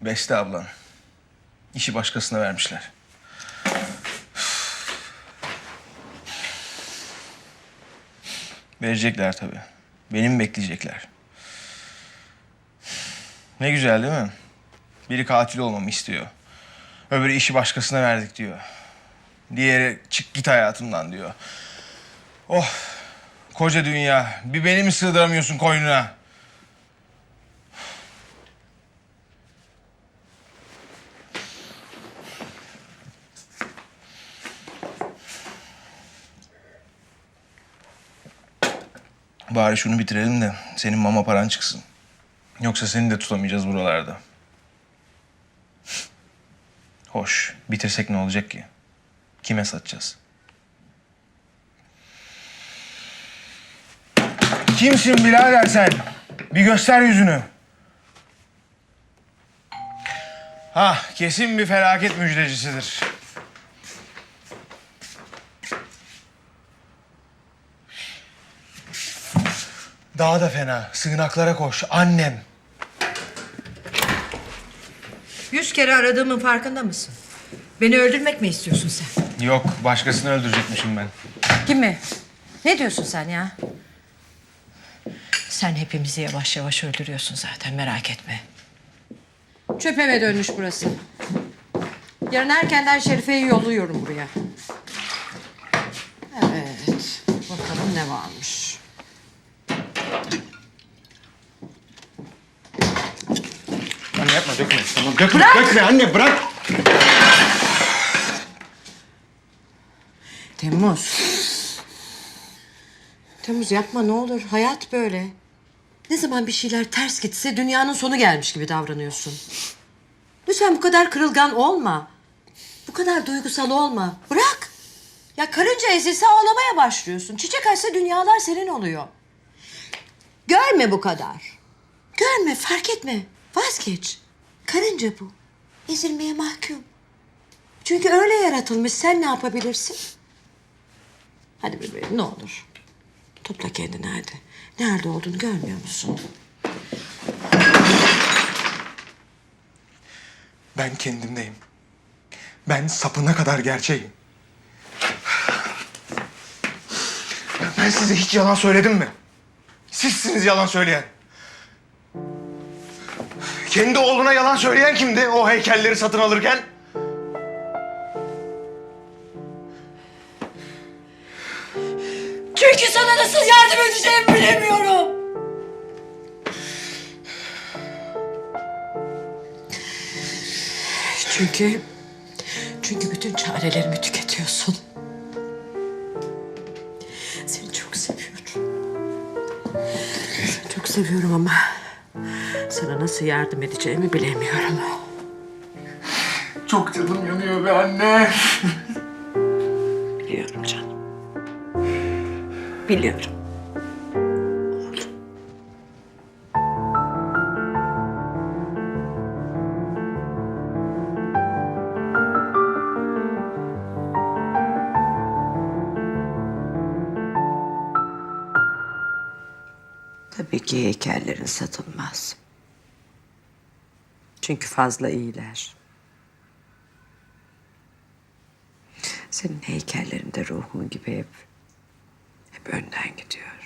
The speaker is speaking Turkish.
Beste ablan. İşi başkasına vermişler. Verecekler tabii. Benim bekleyecekler. Ne güzel değil mi? Biri katil olmamı istiyor. Öbürü işi başkasına verdik diyor. Diğeri çık git hayatımdan diyor. Oh koca dünya. Bir beni mi sığdıramıyorsun koynuna? Bari şunu bitirelim de senin mama paran çıksın. Yoksa seni de tutamayacağız buralarda. Hoş. Bitirsek ne olacak ki? Kime satacağız? Kimsin birader sen? Bir göster yüzünü. Ha, kesin bir felaket müjdecisidir. Daha da fena. Sığınaklara koş. Annem. Yüz kere aradığımın farkında mısın? Beni öldürmek mi istiyorsun sen? Yok, başkasını öldürecekmişim ben. Kimi? Ne diyorsun sen ya? Sen hepimizi yavaş yavaş öldürüyorsun zaten merak etme. Çöp eve dönmüş burası. Yarın erkenden Şerife'yi yolluyorum buraya. Evet. Bakalım ne varmış. Anne yapma, dökme. Tamam, dökme, dökme anne, bırak. Temmuz. Temmuz yapma ne olur. Hayat böyle. Ne zaman bir şeyler ters gitse dünyanın sonu gelmiş gibi davranıyorsun. Lütfen bu kadar kırılgan olma. Bu kadar duygusal olma. Bırak. Ya karınca ezilse ağlamaya başlıyorsun. Çiçek açsa dünyalar senin oluyor. Görme bu kadar. Görme, fark etme. Vazgeç. Karınca bu. Ezilmeye mahkum. Çünkü öyle yaratılmış. Sen ne yapabilirsin? Hadi bebeğim ne olur. Topla kendini hadi. Nerede olduğunu görmüyor musun? Ben kendimdeyim. Ben sapına kadar gerçeğim. Ben size hiç yalan söyledim mi? Sizsiniz yalan söyleyen. Kendi oğluna yalan söyleyen kimdi o heykelleri satın alırken? Çünkü sana nasıl yardım edeceğimi bilemiyorum. Çünkü... Çünkü bütün çarelerimi tüketiyorsun. Seni çok seviyorum. Seni çok seviyorum ama... Sana nasıl yardım edeceğimi bilemiyorum. Çok canım yanıyor be anne. Biliyorum canım. Biliyorum. Tabii ki heykellerin satılmaz. Çünkü fazla iyiler. Senin heykellerinde ruhun gibi hep, hep önden gidiyor.